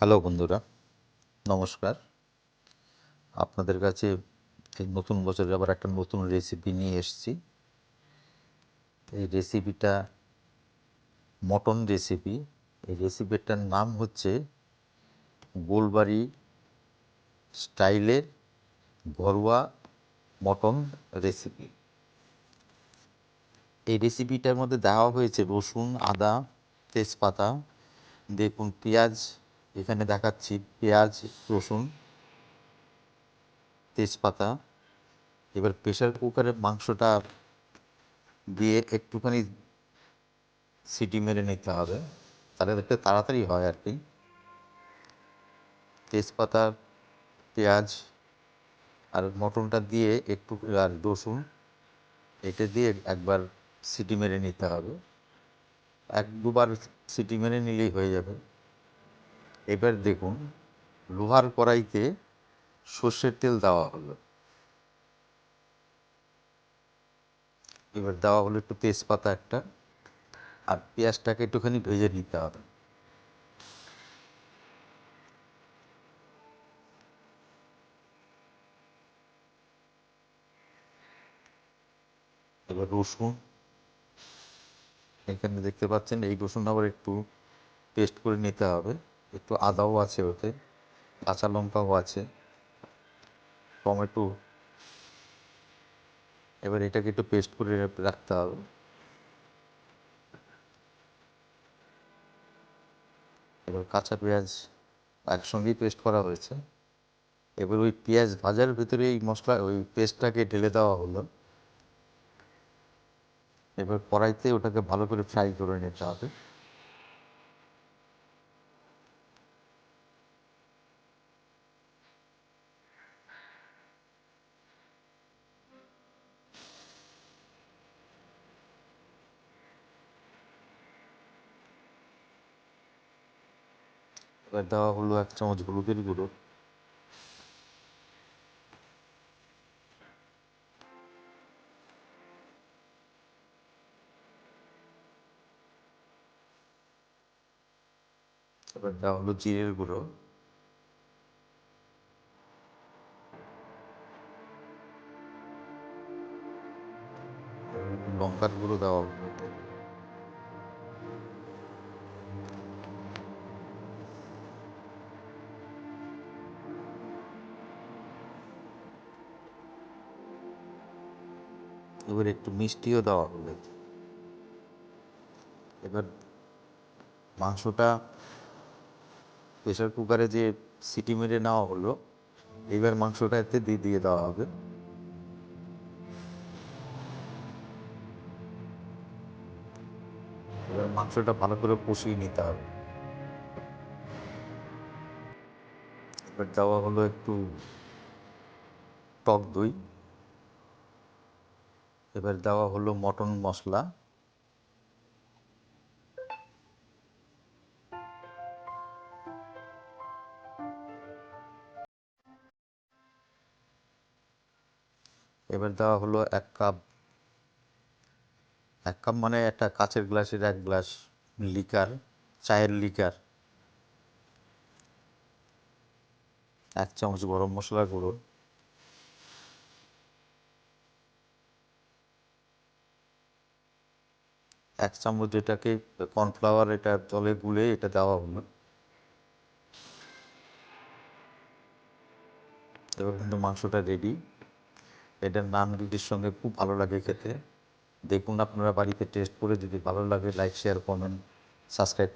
Hello বন্ধুরা, নমস্কার। আপনাদের কাছে এই নতুন বছরে আবার একটা নতুন রেসিপি নিয়ে এসেছি। এই রেসিপিটা মটন রেসিপি এই রেসিপিটার নাম হচ্ছে গোলবাড়ি স্টাইলের ঘরোয়া মটন রেসিপি এই রেসিপিটার মধ্যে দেওয়া হয়েছে রসুন, আদা, তেজপাতা, দেখুন, পেঁয়াজ এখানে দেখাচ্ছি পেঁয়াজ, রসুন, তেজপাতা। এবার প্রেশার কুকারে মাংসটা দিয়ে একটুখানি সিটি মেরে নিতে হবে। তাহলে একটু তাড়াতাড়ি হয় আর কি। তেজপাতা, পেঁয়াজ আর মটনটা দিয়ে একটু আর রসুন, এটা দিয়ে একবার সিটি মেরে নিতে হবে। এক দুবার সিটি মেরে নিলেই হয়ে যাবে। এবার দেখুন, লোহার কড়াইতে সর্ষের তেল দেওয়া হলো। এবার দেওয়া হলো একটু তেজপাতা একটা, আর পেঁয়াজটাকে একটুখানি ভেজে নিতে হবে। এবার রসুন, এখানে দেখতে পাচ্ছেন এই রসুন আবার একটু পেস্ট করে নিতে হবে। একটু আদাও আছে ওতে, কাঁচা লঙ্কাও আছে, টমেটো। এবার এটাকে একটু পেস্ট করে রাখতে হবে। এবার কাঁচা পেঁয়াজ একসঙ্গেই পেস্ট করা হয়েছে। এবার ওই পেঁয়াজ ভাজার ভিতরে এই মশলা, ওই পেস্টটাকে ঢেলে দেওয়া হলো। এবার কড়াইতে ওটাকে ভালো করে ফ্রাই করে নিতে হবে। এবার দেওয়া হলো এক চামচ হলুদের গুঁড়ো। এবার দেওয়া হলো জিরের গুঁড়ো। লঙ্কার গুঁড়ো দেওয়া হলো। এবার একটু মিষ্টিও দেওয়া হবে। এবার মাংসটা প্রেশার কুকারে যে সিটি মেরে নেওয়া হলো, এবার মাংসটা এতে দিয়ে দিয়ে দেওয়া হবে। এবার মাংসটা ভালো করে কষিয়ে নিতে হবে। এবার দেওয়া হলো একটু টক দই। এবার দেওয়া হলো মটন মশলা। এবার দেওয়া হলো এক কাপ এক কাপ মানে একটা কাচের গ্লাসের এক গ্লাস লিকার, চায়ের লিকার। এক চামচ গরম মশলা গুঁড়ো। এক চামচ এটাকে কর্নফ্লাওয়ার এটা জলে গুলে এটা দেওয়া হলো। এবার কিন্তু মাংসটা রেডি এটা নান রুটির সঙ্গে খুব ভালো লাগে খেতে। দেখুন আপনারা বাড়িতে টেস্ট করে যদি ভালো লাগে লাইক শেয়ার কমেন্ট সাবস্ক্রাইব